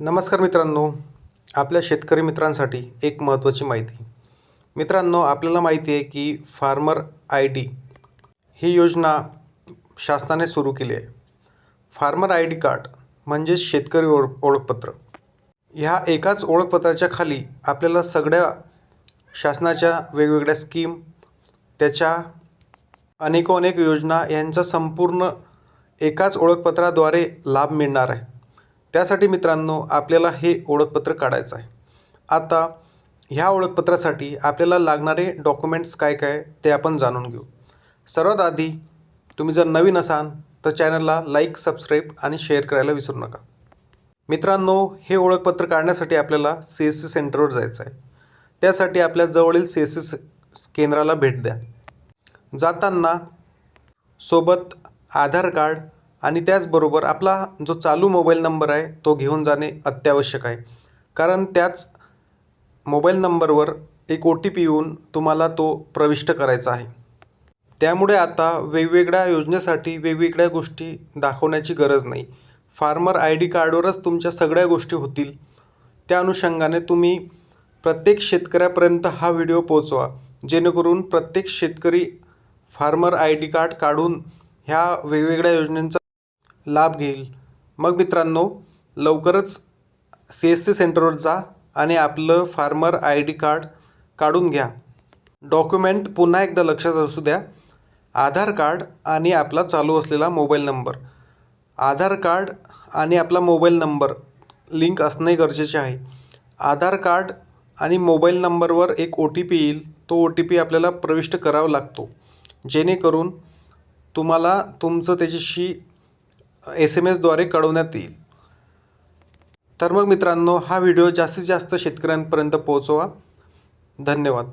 नमस्कार मित्रांनो. आपल्या शेतकरी मित्रांसाठी एक महत्त्वाची माहिती. मित्रांनो आपल्याला माहिती आहे की फार्मर आय डी ही योजना शासनाने सुरू केली आहे. फार्मर आय डी कार्ड म्हणजेच शेतकरी ओळख ओळखपत्र. ह्या एकाच ओळखपत्राच्या खाली आपल्याला सगळ्या शासनाच्या वेगवेगळ्या स्कीम त्याच्या अनेकोनेक योजना यांचा संपूर्ण एकाच ओळखपत्राद्वारे लाभ मिळणार आहे. त्यासाठी मित्रांनो आपल्याला हे ओळखपत्र काढायचं आहे. आता ह्या ओळखपत्रासाठी आपल्याला लागणारे डॉक्युमेंट्स काय काय ते आपण जाणून घेऊ. सर्वात आधी तुम्ही जर नवीन असाल तर चॅनलला लाईक सबस्क्राईब आणि शेअर करायला विसरू नका. मित्रांनो हे ओळखपत्र काढण्यासाठी आपल्याला सी एस सी सेंटरवर जायचं आहे. त्यासाठी आपल्या जवळील सी एस सी केंद्राला भेट द्या. जाताना सोबत आधार कार्ड आणि त्याचबरोबर आपला जो चालू मोबाईल नंबर आहे तो घेऊन जाणे अत्यावश्यक आहे. कारण त्याच मोबाईल नंबरवर एक ओ टी पी येऊन तुम्हाला तो प्रविष्ट करायचा आहे. त्यामुळे आता वेगवेगळ्या योजनेसाठी वेगवेगळ्या गोष्टी दाखवण्याची गरज नाही. फार्मर आय डी कार्डवरच तुमच्या सगळ्या गोष्टी होतील. त्या अनुषंगाने तुम्ही प्रत्येक शेतकऱ्यापर्यंत हा व्हिडिओ पोचवा जेणेकरून प्रत्येक शेतकरी फार्मर आय डी कार्ड काढून ह्या वेगवेगळ्या योजनेचा लाभ घेईल. मग मित्रांनो लवकरच सी एस सी सेंटरवर जा आणि आपलं फार्मर आय डी कार्ड काढून घ्या. डॉक्युमेंट पुन्हा एकदा लक्षात असू द्या. आधार कार्ड आणि आपला चालू असलेला मोबाईल नंबर. आधार कार्ड आणि आपला मोबाईल नंबर लिंक असणे गरजेचे आहे. आधार कार्ड आणि मोबाईल नंबरवर एक ओ टी पी येईल. तो ओ टी पी आपल्याला प्रविष्ट करावा लागतो. जेणेकरून तुम्हाला तुमचं त्याच्याशी एस एम एसद्वारे कळवण्यात येईल. तर मग मित्रांनो हा व्हिडिओ जास्तीत जास्त शेतकऱ्यांपर्यंत पोहोचवा. धन्यवाद.